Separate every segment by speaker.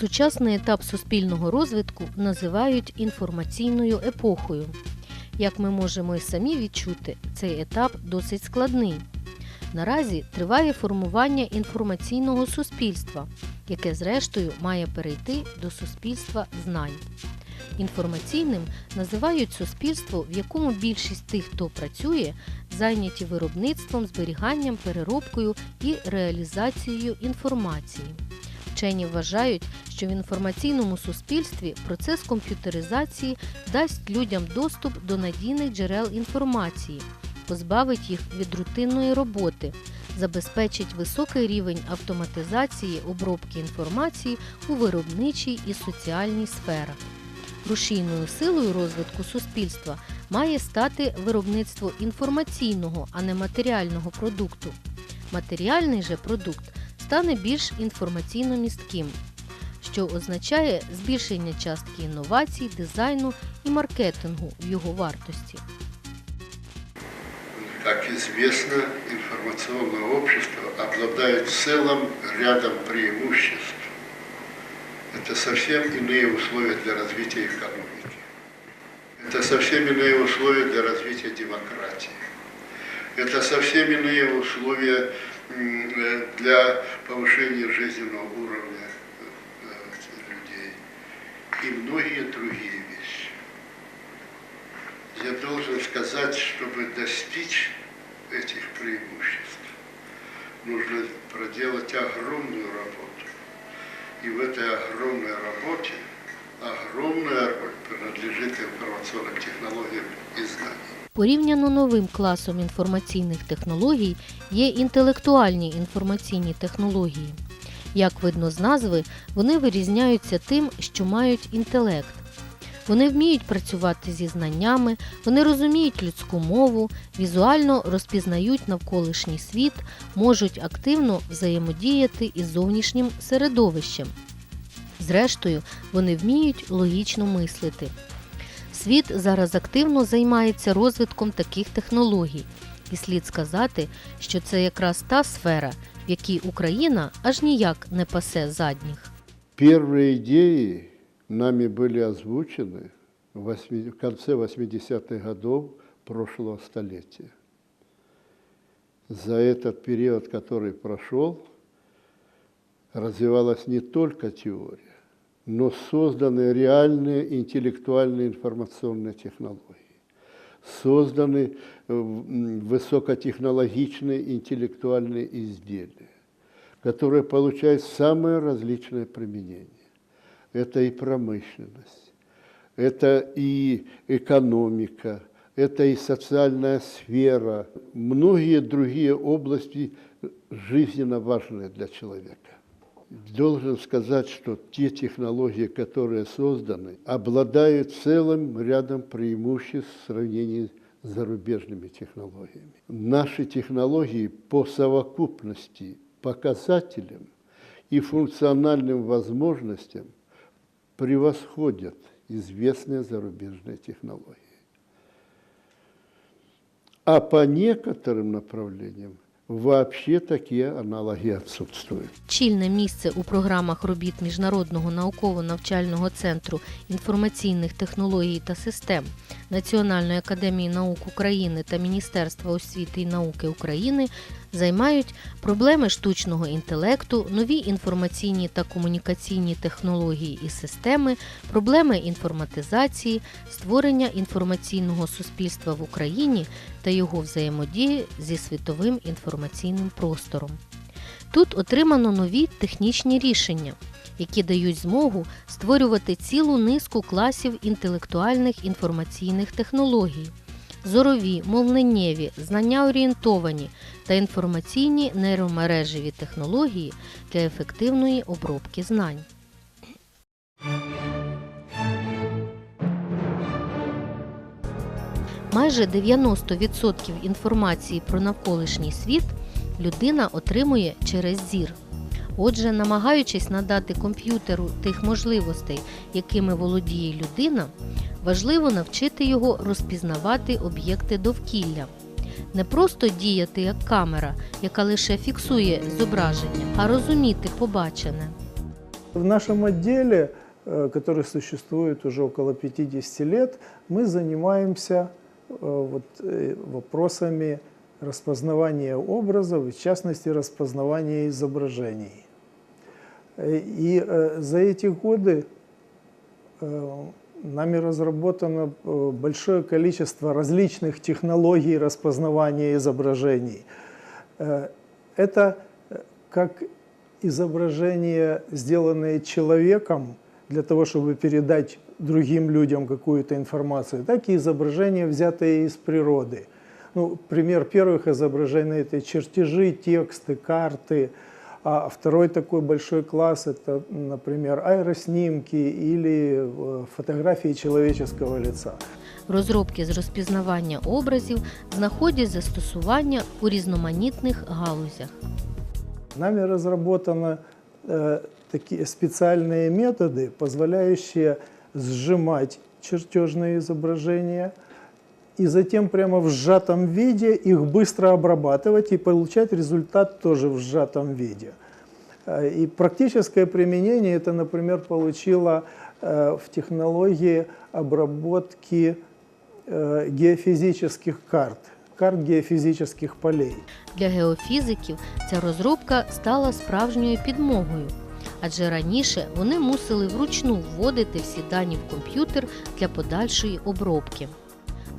Speaker 1: Сучасний етап суспільного розвитку називають інформаційною епохою. Як ми можемо і самі відчути, цей етап досить складний. Наразі триває формування інформаційного суспільства, яке зрештою має перейти до суспільства знань. Інформаційним називають суспільство, в якому більшість тих, хто працює, зайняті виробництвом, зберіганням, переробкою і реалізацією інформації. Вчені вважають, що в інформаційному суспільстві процес комп'ютеризації дасть людям доступ до надійних джерел інформації, позбавить їх від рутинної роботи, забезпечить високий рівень автоматизації обробки інформації у виробничій і соціальній сферах. Рушійною силою розвитку суспільства має стати виробництво інформаційного, а не матеріального продукту. Матеріальний же продукт стане більш інформаційно містким, що означає збільшення частки інновацій, дизайну і маркетингу в його вартості.
Speaker 2: Как известно, информационное общество обладает целым рядом преимуществ. Это совсем иные условия для развития экономики. Это совсем иные условия для развития демократии. Это совсем иные условия м, э, для повышения жизненного уровня э, людей и многие другие вещи. Я должен сказать, чтобы достичь этих преимуществ, нужно проделать огромную работу. И в этой огромной работе огромная роль принадлежит информационным технологиям и знаниям.
Speaker 1: Порівняно новим класом інформаційних технологій є інтелектуальні інформаційні технології. Як видно з назви, вони вирізняються тим, що мають інтелект. Вони вміють працювати зі знаннями, вони розуміють людську мову, візуально розпізнають навколишній світ, можуть активно взаємодіяти із зовнішнім середовищем. Зрештою, вони вміють логічно мислити. Світ зараз активно займається розвитком таких технологій, і слід сказати, що це якраз та сфера, в якій Україна аж ніяк не пасе задніх.
Speaker 2: Первые идеи нами были озвучены в, восьми- в конце 80-х годов прошлого столетия. За этот период, который прошел, развивалась не только теория, но созданы реальные интеллектуальные информационные технологии. Созданы э, высокотехнологичные интеллектуальные изделия, которые получают самое различное применение. Это и промышленность, это и экономика, это и социальная сфера, многие другие области жизненно важные для человека. Должен сказать, что те технологии, которые созданы, обладают целым рядом преимуществ в сравнении с зарубежными технологиями. Наши технологии по совокупности показателям и функциональным возможностям превосходят известные зарубежные технологии. А по некоторым направлениям вообще такі аналоги відсутствують.
Speaker 1: Чільне місце у програмах робіт Міжнародного науково-навчального центру інформаційних технологій та систем Національної академії наук України та Міністерства освіти і науки України займають проблеми штучного інтелекту, нові інформаційні та комунікаційні технології і системи, проблеми інформатизації, створення інформаційного суспільства в Україні та його взаємодії зі світовим інформаційним простором. Тут отримано нові технічні рішення, які дають змогу створювати цілу низку класів інтелектуальних інформаційних технологій, зорові, мовленнєві, знання орієнтовані та інформаційні нейромережеві технології для ефективної обробки знань. Майже 90% інформації про навколишній світ людина отримує через зір. Отже, намагаючись надати комп'ютеру тих можливостей, якими володіє людина, важливо навчити його розпізнавати об'єкти довкілля. Не просто діяти як камера, яка лише фіксує зображення, а розуміти побачене.
Speaker 3: В нашем отделе, э, который существует уже около 50 лет, мы занимаемся э, вот, э, вопросами распознавания образов, и в частности распознавания изображений. Э, И э, за эти годы э, нами разработано большое количество различных технологий распознавания изображений. Это как изображения, сделанные человеком для того, чтобы передать другим людям какую-то информацию, так и изображения, взятые из природы. Ну, пример первых изображений – это чертежи, тексты, карты. А второй такой большой класс – это, например, аэроснимки или э, фотографии человеческого лица.
Speaker 1: Розробки з розпізнавання образів знаходять застосування у різноманітних галузях.
Speaker 3: Нами разработаны э, такие специальные методы, позволяющие сжимать чертежные изображения и затем прямо в сжатом виде их быстро обрабатывать и получать результат тоже в сжатом виде. Э, И практическое применение это, например, получило э, в технологии обработки э, геофизических карт, карт геофизических полей.
Speaker 1: Для геофізиків ця розробка стала справжньою підмогою, адже раніше вони мусили вручну вводити всі дані в комп'ютер для подальшої обробки.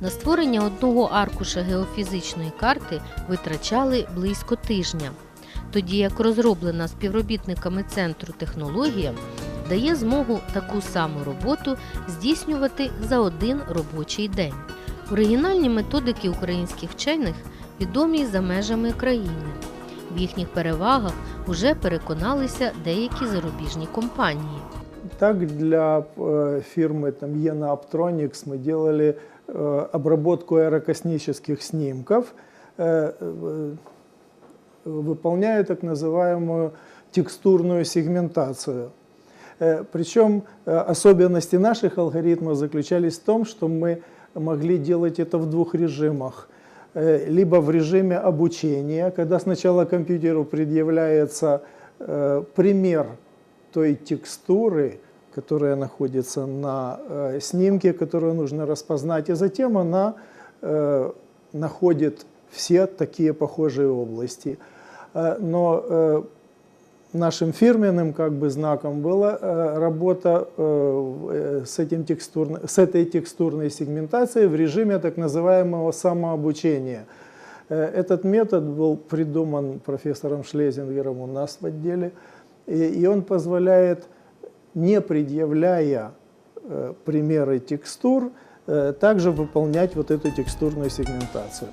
Speaker 1: На створення одного аркуша геофізичної карти витрачали близько тижня, тоді як розроблена співробітниками центру технологія дає змогу таку саму роботу здійснювати за один робочий день. Оригінальні методики українських вчених відомі за межами країни. В їхніх перевагах уже переконалися деякі зарубіжні компанії.
Speaker 3: Так, для э, фирмы там, Ена Optronics мы делали э, обработку аэрокосмических снимков, э, э, выполняя так называемую текстурную сегментацию. Э, Причем э, особенности наших алгоритмов заключались в том, что мы могли делать это в двух режимах. Э, Либо в режиме обучения, когда сначала компьютеру предъявляется э, пример той текстуры, которая находится на э, снимке, которую нужно распознать, и затем она э, находит все такие похожие области. Э, но нашим фирменным как бы знаком была работа с, этим текстурно- с этой текстурной сегментацией в режиме так называемого самообучения. Этот метод был придуман профессором Шлезингером у нас в отделе, и он позволяет, не предъявляя э, примеры текстур, э, также выполнять вот эту текстурную сегментацию.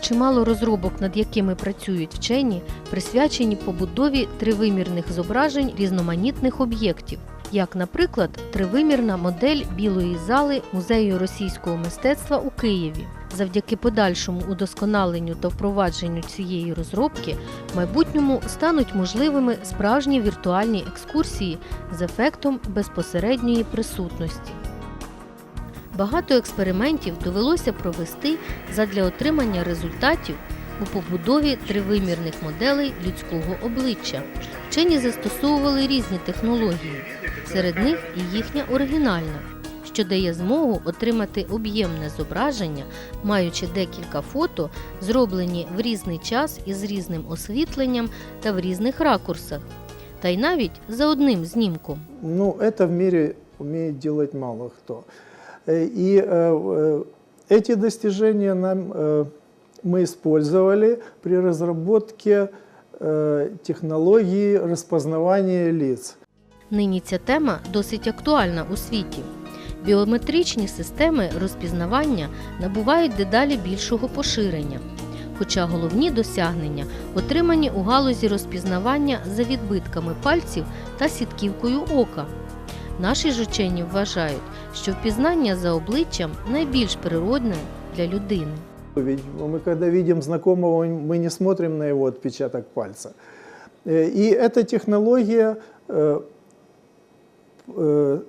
Speaker 1: Чимало розробок, над якими працюють вчені, присвячені побудові тривимірних зображень різноманітних об'єктів, як, наприклад, тривимірна модель білої зали Музею російського мистецтва у Києві. Завдяки подальшому удосконаленню та впровадженню цієї розробки в майбутньому стануть можливими справжні віртуальні екскурсії з ефектом безпосередньої присутності. Багато експериментів довелося провести задля отримання результатів у побудові тривимірних моделей людського обличчя. Вчені застосовували різні технології, серед них і їхня оригінальна, що дає змогу отримати об'ємне зображення, маючи декілька фото, зроблені в різний час із різним освітленням та в різних ракурсах, та й навіть за одним знімком.
Speaker 3: Ну, это в мире умеет делать мало кто. Э, И э, э, эти достижения нам, э, мы использовали при разработке э, технологии распознавания лиц.
Speaker 1: Нині ця тема досить актуальна у світі. Біометричні системи розпізнавання набувають дедалі більшого поширення. Хоча головні досягнення отримані у галузі розпізнавання за відбитками пальців та сітківкою ока. Наші ж учені вважають, що впізнання за обличчям найбільш природне для людини.
Speaker 3: Ведь мы когда видим знакомого, мы не смотрим на его отпечаток пальца. Э, И эта технология э, э,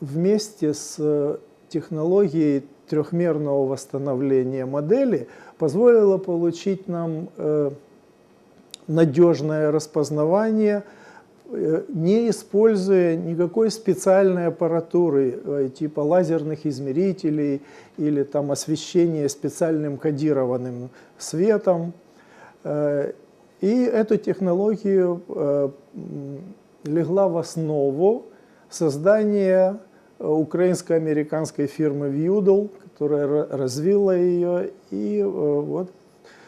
Speaker 3: вместе с э, технологией трехмерного восстановления модели позволила получить нам э, надежное распознавание э, не используя никакой специальной аппаратуры, типа лазерных измерителей или там освещения специальным кодированным светом. И эту технологию легла в основу создания э, украинско-американской фирмы Viudel, которая ра- развила ее. И э, вот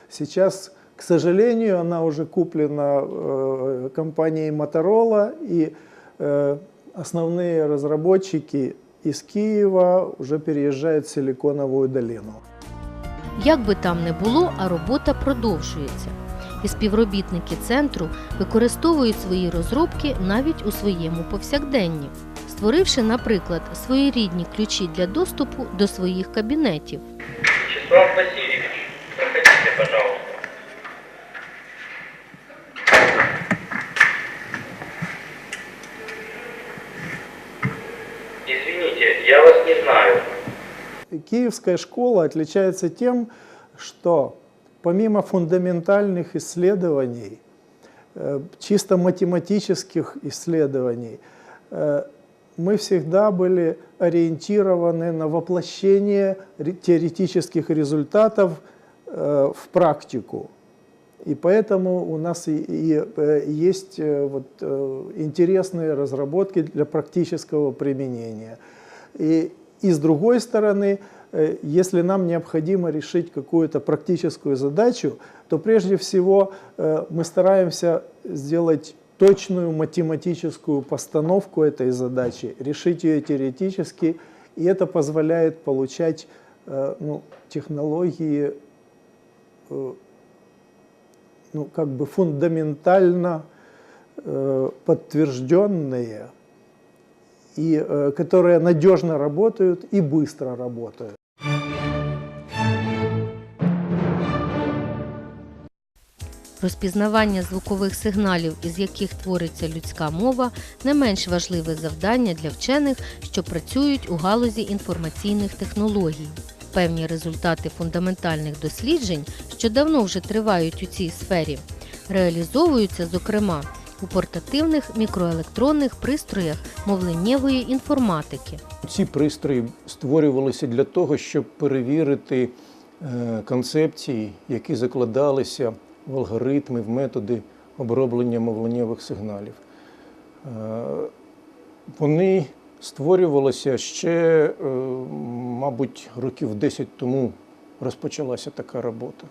Speaker 3: сейчас, к сожалению, она уже куплена э, компанией Motorola, и э, основные разработчики из Киева уже переезжают в Силиконовую долину.
Speaker 1: Як би там не було, а робота продовжується. І співробітники центру використовують свої розробки навіть у своєму повсякденні, створивши, наприклад, своєрідні ключі для доступу до своїх кабінетів.
Speaker 4: Вячеслав Васильевич, проходите, пожалуйста. Извините, я вас не знаю.
Speaker 3: Киевская школа отличается тем, что помимо фундаментальных исследований, э, чисто математических исследований, э, мы всегда были ориентированы на воплощение ре- теоретических результатов э, в практику. И поэтому у нас и, есть вот, интересные разработки для практического применения. И, и с другой стороны, если нам необходимо решить какую-то практическую задачу, то прежде всего э, мы стараемся сделать точную математическую постановку этой задачи, решить ее теоретически, и это позволяет получать э, ну, технологии э, ну, как бы фундаментально э, подтвержденные, и э, которые надежно работают и быстро работают.
Speaker 1: Розпізнавання звукових сигналів, із яких твориться людська мова, не менш важливе завдання для вчених, що працюють у галузі інформаційних технологій. Певні результати фундаментальних досліджень, що давно вже тривають у цій сфері, реалізовуються, зокрема, у портативних мікроелектронних пристроях мовленнєвої інформатики.
Speaker 5: Ці пристрої створювалися для того, щоб перевірити е, концепції, які закладалися в алгоритми, в методи оброблення мовленнєвих сигналів. Е, Вони створювалися ще, е, мабуть, років 10 тому розпочалася така робота.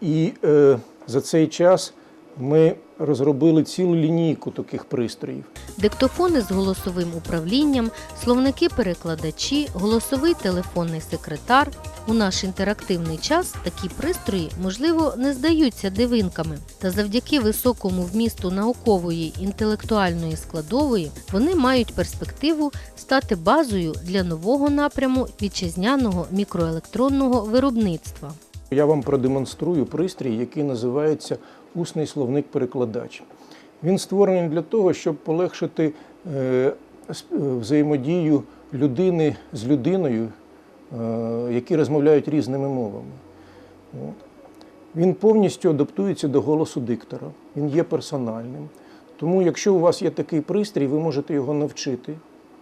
Speaker 5: І е, за цей час ми розробили цілу лінійку таких пристроїв.
Speaker 1: Диктофони з голосовим управлінням, словники-перекладачі, голосовий телефонний секретар. У наш інтерактивний час такі пристрої, можливо, не здаються дивинками. Та завдяки високому вмісту наукової інтелектуальної складової вони мають перспективу стати базою для нового напряму вітчизняного мікроелектронного виробництва.
Speaker 5: Я вам продемонструю пристрій, який називається усний словник-перекладач. Він створений для того, щоб полегшити е, е, взаємодію людини з людиною, е, які розмовляють різними мовами. Він повністю адаптується до голосу диктора. Він є персональним. Тому, якщо у вас є такий пристрій, ви можете його навчити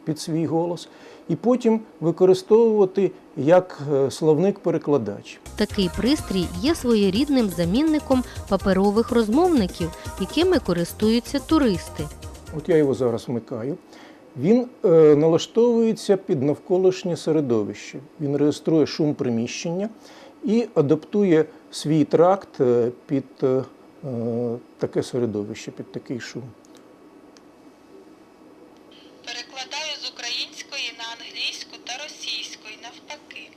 Speaker 5: під свій голос і потім використовувати як е, словник-перекладач.
Speaker 1: Такий пристрій є своєрідним замінником паперових розмовників, якими користуються туристи.
Speaker 5: От я його зараз вмикаю. Він е, налаштовується під навколишнє середовище. Він реєструє шум приміщення і адаптує свій тракт е, під е, е, таке середовище, під такий шум.
Speaker 6: Перекладаю з української на англійську та російську і навпаки.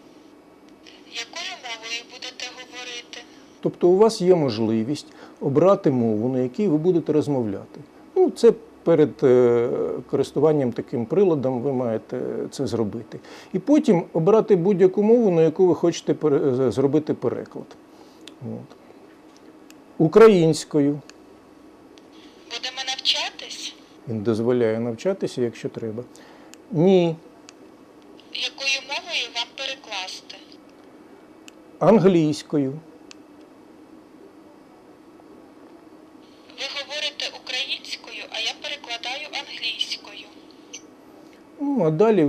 Speaker 6: Якою мовою будете говорити?
Speaker 5: Тобто у вас є можливість обрати мову, на якій ви будете розмовляти. Ну, це перед е, користуванням таким приладом ви маєте це зробити. І потім обрати будь-яку мову, на яку ви хочете зробити переклад. От. Українською.
Speaker 6: Будемо навчатись?
Speaker 5: Він дозволяє навчатися, якщо треба. Ні.
Speaker 6: Якою мовою вам перекласти?
Speaker 5: Англійською.
Speaker 6: Ви говорите українською
Speaker 5: а далі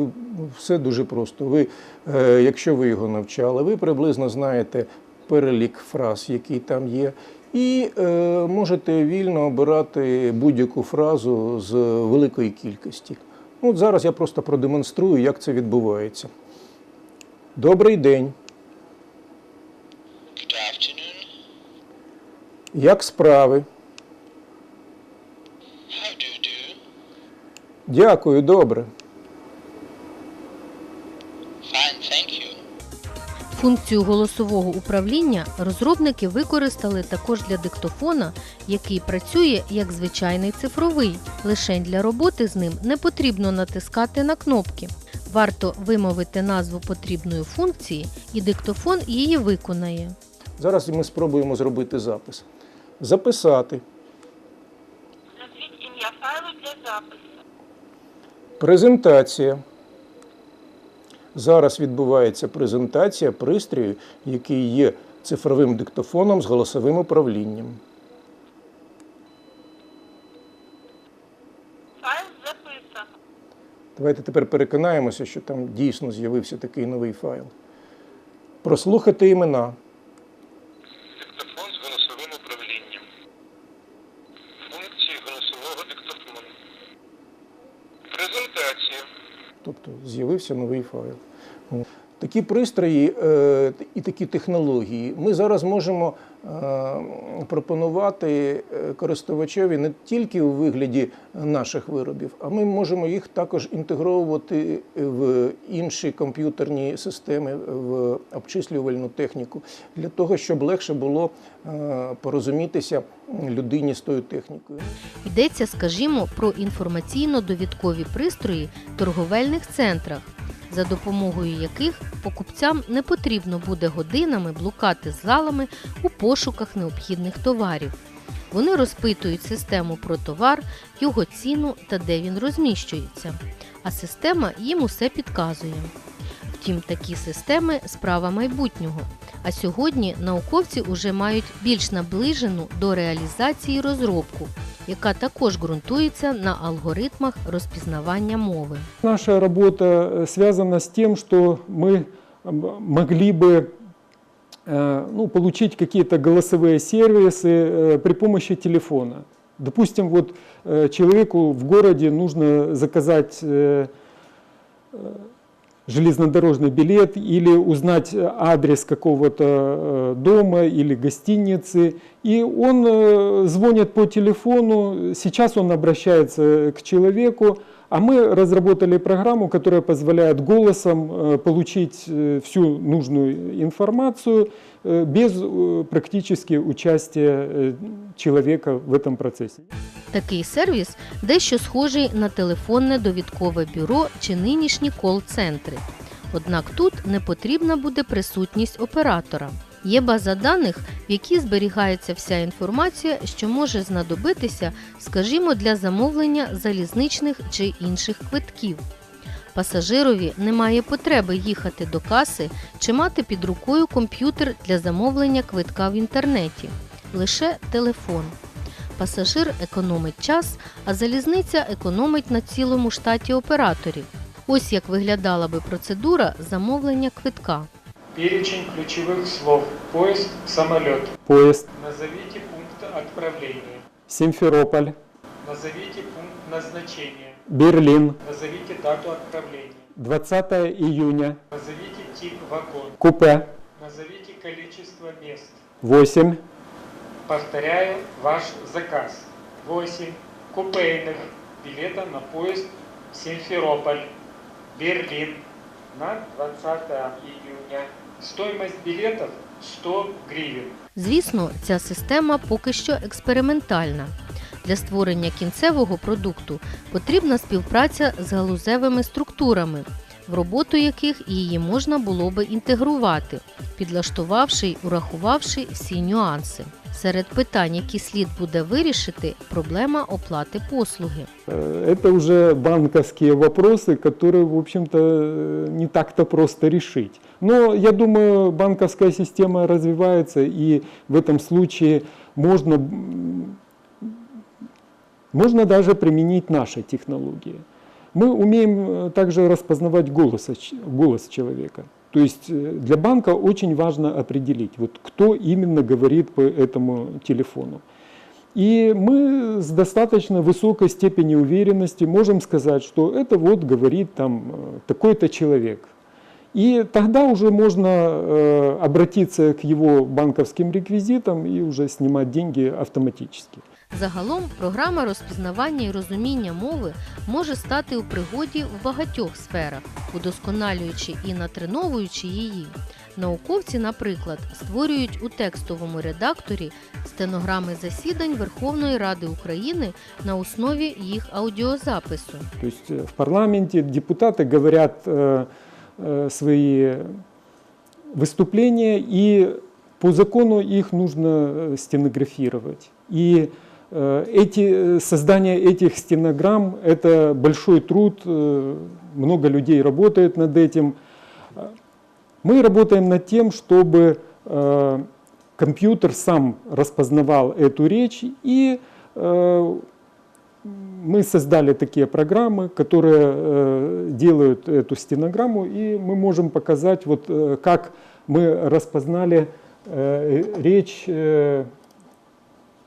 Speaker 5: все дуже просто. Ви, е, якщо ви його навчали, ви приблизно знаєте перелік фраз, які там є, і е, можете вільно обирати будь-яку фразу з великої кількості. Ну, от зараз я просто продемонструю, як це відбувається. Добрий день.
Speaker 7: Good afternoon.
Speaker 5: Як справи?
Speaker 7: How do you do?
Speaker 5: Дякую, добре.
Speaker 1: Функцію голосового управління розробники використали також для диктофона, який працює як звичайний цифровий. Лише для роботи з ним не потрібно натискати на кнопки. Варто вимовити назву потрібної функції, і диктофон її виконає.
Speaker 5: Зараз ми спробуємо зробити запис. Записати.
Speaker 8: Назвіть ім'я файлу для запису.
Speaker 5: Презентація. Зараз відбувається презентація пристрою, який є цифровим диктофоном з голосовим управлінням. Давайте тепер переконаємося, що там дійсно з'явився такий новий файл. Прослухати імена.
Speaker 9: Диктофон з голосовим управлінням. Функції голосового диктофону. Презентація.
Speaker 5: Тобто з'явився новий файл. Такі пристрої е, і такі технології ми зараз можемо е, пропонувати е, користувачеві не тільки у вигляді наших виробів, а ми можемо їх також інтегровувати в інші комп'ютерні системи, в обчислювальну техніку, для того, щоб легше було порозумітися людині з тою технікою.
Speaker 1: Йдеться, скажімо, про інформаційно-довідкові пристрої в торговельних центрах, за допомогою яких покупцям не потрібно буде годинами блукати залами у пошуках необхідних товарів. Вони розпитують систему про товар, його ціну та де він розміщується, а система їм усе підказує. Втім, такі системи справа майбутнього. А сьогодні науковці вже мають більш наближену до реалізації розробку, яка також ґрунтується на алгоритмах розпізнавання мови.
Speaker 10: Наша работа э, связана с тем, что мы м, могли бы э, ну, получить какие-то голосовые сервисы э, при помощи телефона. Допустим, вот э, человеку в городе нужно заказать э, э, железнодорожный билет или узнать э, адрес какого-то э, дома или гостиницы. И он э, звонит по телефону, сейчас он обращается к человеку, а мы разработали программу, которая позволяет голосом э, получить э, всю нужную информацию э, без э, практически участия э, человека в этом процессе.
Speaker 1: Такий сервіс дещо схожий на телефонне довідкове бюро чи нинішні кол-центри. Однак тут не потрібна буде присутність оператора. Є база даних, в якій зберігається вся інформація, що може знадобитися, скажімо, для замовлення залізничних чи інших квитків. Пасажирові немає потреби їхати до каси чи мати під рукою комп'ютер для замовлення квитка в інтернеті, лише телефон. Пасажир економить час, а залізниця економить на цілому штаті операторів. Ось як виглядала би процедура замовлення квитка.
Speaker 11: Перечень ключевых слов. Поезд, самолет.
Speaker 10: Поезд
Speaker 11: Назовите пункт отправления.
Speaker 10: Симферополь,
Speaker 11: Назовите пункт назначения.
Speaker 10: Берлин,
Speaker 11: Назовите дату отправления.
Speaker 10: 20 июня,
Speaker 11: Назовите тип вагон.
Speaker 10: купе
Speaker 11: Назовите количество мест.
Speaker 10: 8,
Speaker 11: Повторяю ваш заказ. 8 купейных билета на поезд Симферополь, Берлин на 20 июня. Стоимость билетов 100 гривен.
Speaker 1: Звісно, ця система поки що експериментальна. Для створення кінцевого продукту потрібна співпраця з галузевими структурами, в роботу яких її можна було би інтегрувати, підлаштувавши й урахувавши всі нюанси. Серед питань, які слід буде вирішити, проблема оплати послуги.
Speaker 10: Э, Это уже банковские вопросы, которые, в общем-то, э, не так-то просто решить. Но я думаю, банковская система развивается, и в этом случае можно, м, можно даже применить наши технологии. Мы умеем э, также распознавать голос, голос человека. То есть э, для банка очень важно определить, вот кто именно говорит по этому телефону. И мы с достаточно высокой степенью уверенности можем сказать, что это вот говорит там э, такой-то человек. И тогда уже можно обратиться к его банковским реквизитам и уже снимать деньги автоматически.
Speaker 1: Загалом програма розпізнавання і розуміння мови може стати у пригоді в багатьох сферах, удосконалюючи і натреновуючи її. Науковці, наприклад, створюють у текстовому редакторі стенограми засідань Верховної Ради України на основі їх аудіозапису.
Speaker 10: То есть э, в парламенте депутаты говорят э, э, свои выступления, и по закону их нужно э, стенографировать. Э, эти, э, создание этих стенограмм – это большой труд, э, много людей работает над этим. Мы работаем над тем, чтобы компьютер сам распознавал эту речь и мы создали такие программы, которые делают эту стенограмму, и мы можем показать, вот, как мы распознали речь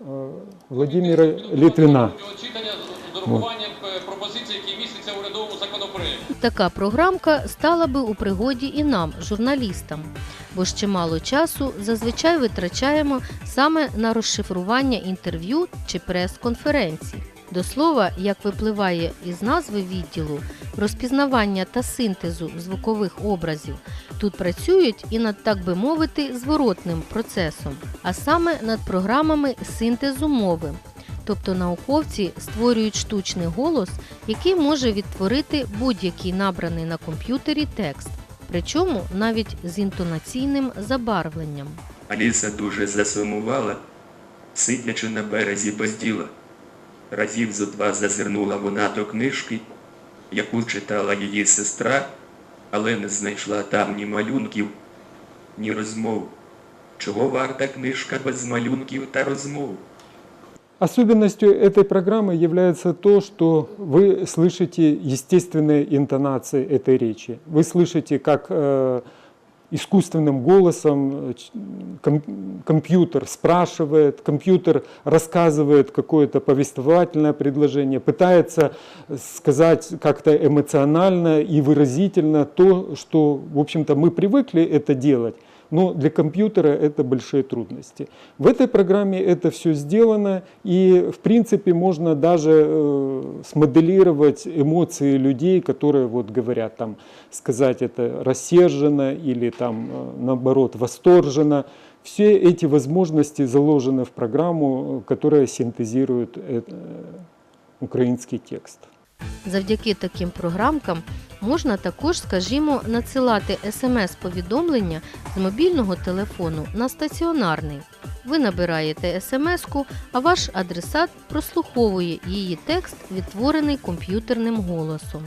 Speaker 10: Літвіна. Владимира Литвина.
Speaker 12: читання урахуванням е, пропозицій, які містяться в урядовому законопроекті.
Speaker 1: Така програмка стала би у пригоді і нам, журналістам, бо ж чимало часу зазвичай витрачаємо саме на розшифрування інтерв'ю чи прес-конференцій. До слова, як випливає із назви відділу, розпізнавання та синтезу звукових образів, тут працюють і над, так би мовити, зворотним процесом, а саме над програмами синтезу мови. Тобто науковці створюють штучний голос, який може відтворити будь-який набраний на комп'ютері текст, причому навіть з інтонаційним забарвленням.
Speaker 13: Аліса дуже засумувала, сидячи на березі без діла Разів зо два зазирнула вона до книжки, яку читала її сестра, але не знайшла там ні малюнків, ні розмов. Чого варта книжка без малюнків та розмов?
Speaker 10: Особенностью этой программы является то, что вы слышите естественные интонации этой речи. Вы слышите, как э, искусственным голосом э, ч- ком- компьютер спрашивает, компьютер рассказывает какое-то повествовательное предложение, пытается сказать как-то эмоционально и выразительно то, что, в общем-то, мы привыкли это делать. Но для компьютера это большие трудности. В этой программе это все сделано, и в принципе можно даже э, смоделировать эмоции людей, которые вот говорят там, сказать это рассерженно или там э, наоборот восторженно. Все эти возможности заложены в программу, э, которая синтезирует украинский текст.
Speaker 1: Завдяки таким програмкам можна також, скажімо, надсилати смс-повідомлення з мобільного телефону на стаціонарний. Ви набираєте смс-ку, а ваш адресат прослуховує її текст, відтворений комп'ютерним голосом.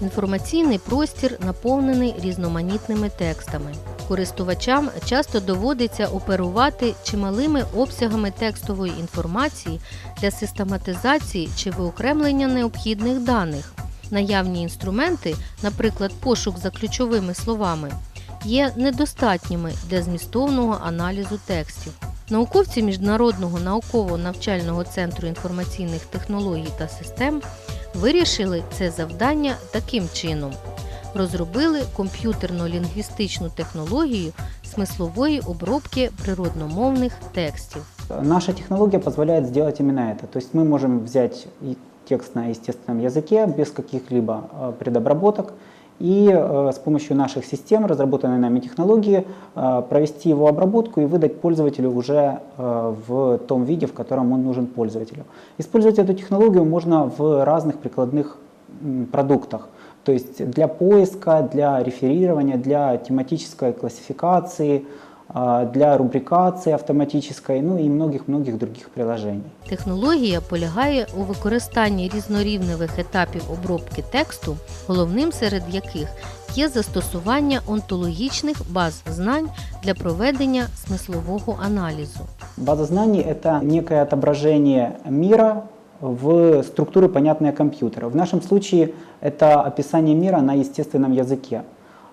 Speaker 1: Інформаційний простір наповнений різноманітними текстами. Користувачам часто доводиться оперувати чималими обсягами текстової інформації для систематизації чи виокремлення необхідних даних. Наявні інструменти, наприклад, пошук за ключовими словами, є недостатніми для змістовного аналізу текстів. Науковці Міжнародного науково-навчального центру інформаційних технологій та систем вирішили це завдання таким чином Розробили комп'ютерно-лінгвістичну технологію смислової обробки природномовних текстів.
Speaker 14: Наша технология позволяет сделать именно это. То есть мы можем взять и текст на естественном языке без каких-либо э, предобработок и э, с помощью наших систем, разработанной нами технологии, э, провести его обработку и выдать пользователю уже э, в том виде, в котором он нужен пользователю. Использовать эту технологию можно в разных прикладных м, продуктах. То есть для поиска, для реферирования, для тематической классификации, для рубрикации автоматической, ну и многих-многих других приложений.
Speaker 1: Технологія полягає у використанні різнорівневих етапів обробки тексту, головним серед яких є застосування онтологічних баз знань для проведення смислового аналізу.
Speaker 14: База знаний – это некое отображение мира в структуры, понятные компьютеру. В нашем случае это описание мира на естественном языке.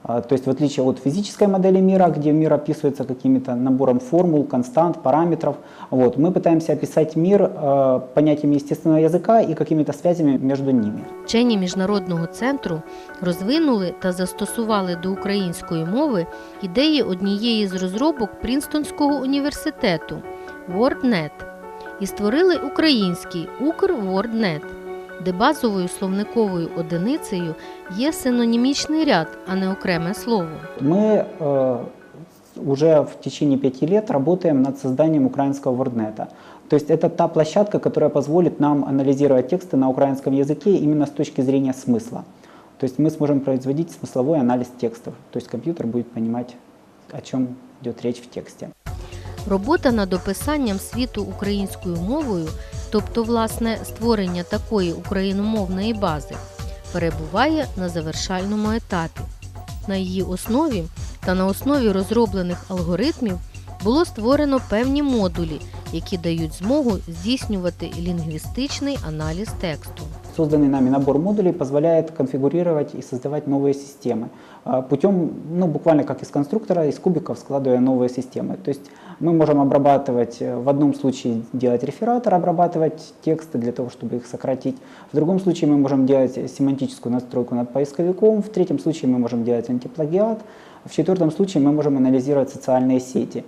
Speaker 14: А, То есть в отличие от физической модели мира, где мир описывается каким-то набором формул, констант, параметров, вот, мы пытаемся описать мир э, понятиями естественного языка и какими-то связями между ними.
Speaker 1: Вчені міжнародного центру розвинули та застосували до української мови ідеї однієї з розробок Прінстонського університету WordNet і створили український UkrWordNet, де базовою словниковою одиницею є синонімічний ряд, а не окреме слово.
Speaker 14: Мы э, уже в течение пяти лет работаем над созданием украинского WordNet. То есть это та площадка, которая позволит нам анализировать тексты на украинском языке именно с точки зрения смысла. То есть мы сможем производить смысловой анализ текстов. То есть компьютер будет понимать, о чем идет речь в тексте.
Speaker 1: Робота над описанням світу українською мовою, тобто власне створення такої україномовної бази, перебуває на завершальному етапі. На її основі та на основі розроблених алгоритмів було створено певні модулі, які дають змогу здійснювати лінгвістичний аналіз тексту.
Speaker 14: Созданный нами набор модулей позволяет конфигурировать и создавать новые системы а, путем, ну, буквально как из конструктора, из кубиков складывая новые системы. То есть мы можем обрабатывать, э, в одном случае делать рефератор, обрабатывать тексты для того, чтобы их сократить. В другом случае мы можем делать семантическую настройку над поисковиком. В третьем случае мы можем делать антиплагиат. В четвертом случае мы можем анализировать социальные сети.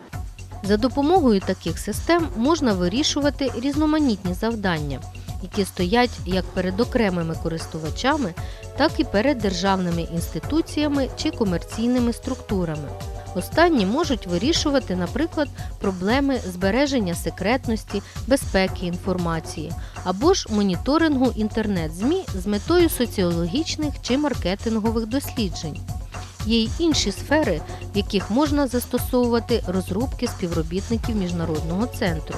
Speaker 1: За допомогою таких систем можна вирішувати різноманітні завдання, які стоять як перед окремими користувачами, так і перед державними інституціями чи комерційними структурами. Останні можуть вирішувати, наприклад, проблеми збереження секретності, безпеки інформації або ж моніторингу інтернет-ЗМІ з метою соціологічних чи маркетингових досліджень. Є й інші сфери, в яких можна застосовувати розробки співробітників міжнародного центру,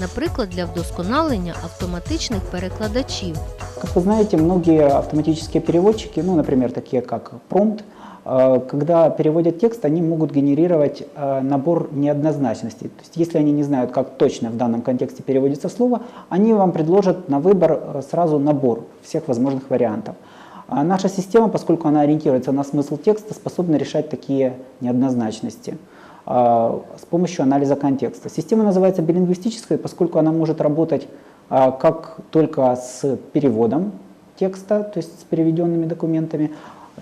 Speaker 1: наприклад, для вдосконалення автоматичних перекладачів.
Speaker 14: Как вы знаете, многие автоматические переводчики, ну, например, такие как Prompt, э, когда переводят текст, они могут генерировать э, набор неоднозначностей. То есть, если они не знают, как точно в данном контексте переводится слово, они вам предложат на выбор э, сразу набор всех возможных вариантов. А наша система, поскольку она ориентируется на смысл текста, способна решать такие неоднозначности а, с помощью анализа контекста. Система называется билингвистической, поскольку она может работать а, как только с переводом текста, то есть с переведенными документами,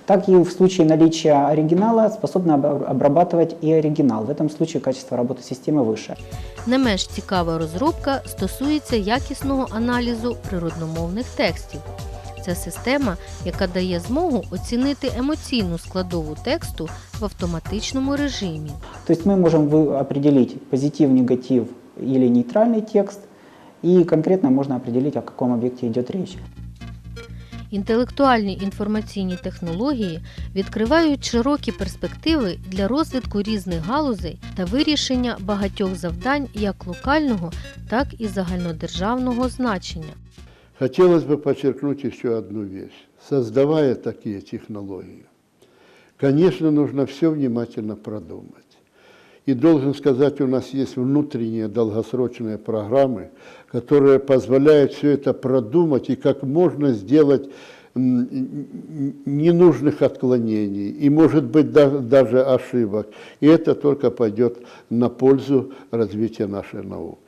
Speaker 14: так и в случае наличия оригинала способна обра- обрабатывать и оригинал. В этом случае качество работы системы выше.
Speaker 1: Не менш цікава розробка стосується якісного аналізу природномовних текстів. Це система, яка дає змогу оцінити емоційну складову тексту в автоматичному режимі.
Speaker 14: То есть мы можем вы- определить позитив, негатив или нейтральный текст, и конкретно можно определить, о каком объекте идет речь.
Speaker 1: Інтелектуальні інформаційні технології відкривають широкі перспективи для розвитку різних галузей та вирішення багатьох завдань як локального, так і загальнодержавного значення.
Speaker 2: Хотелось бы подчеркнуть еще одну вещь. Создавая такие технологии, конечно, нужно все внимательно продумать. И должен сказать, у нас есть внутренние долгосрочные программы, которые позволяют все это продумать и как можно сделать ненужных отклонений и, может быть, да- даже ошибок. И это только пойдет на пользу развития нашей науки.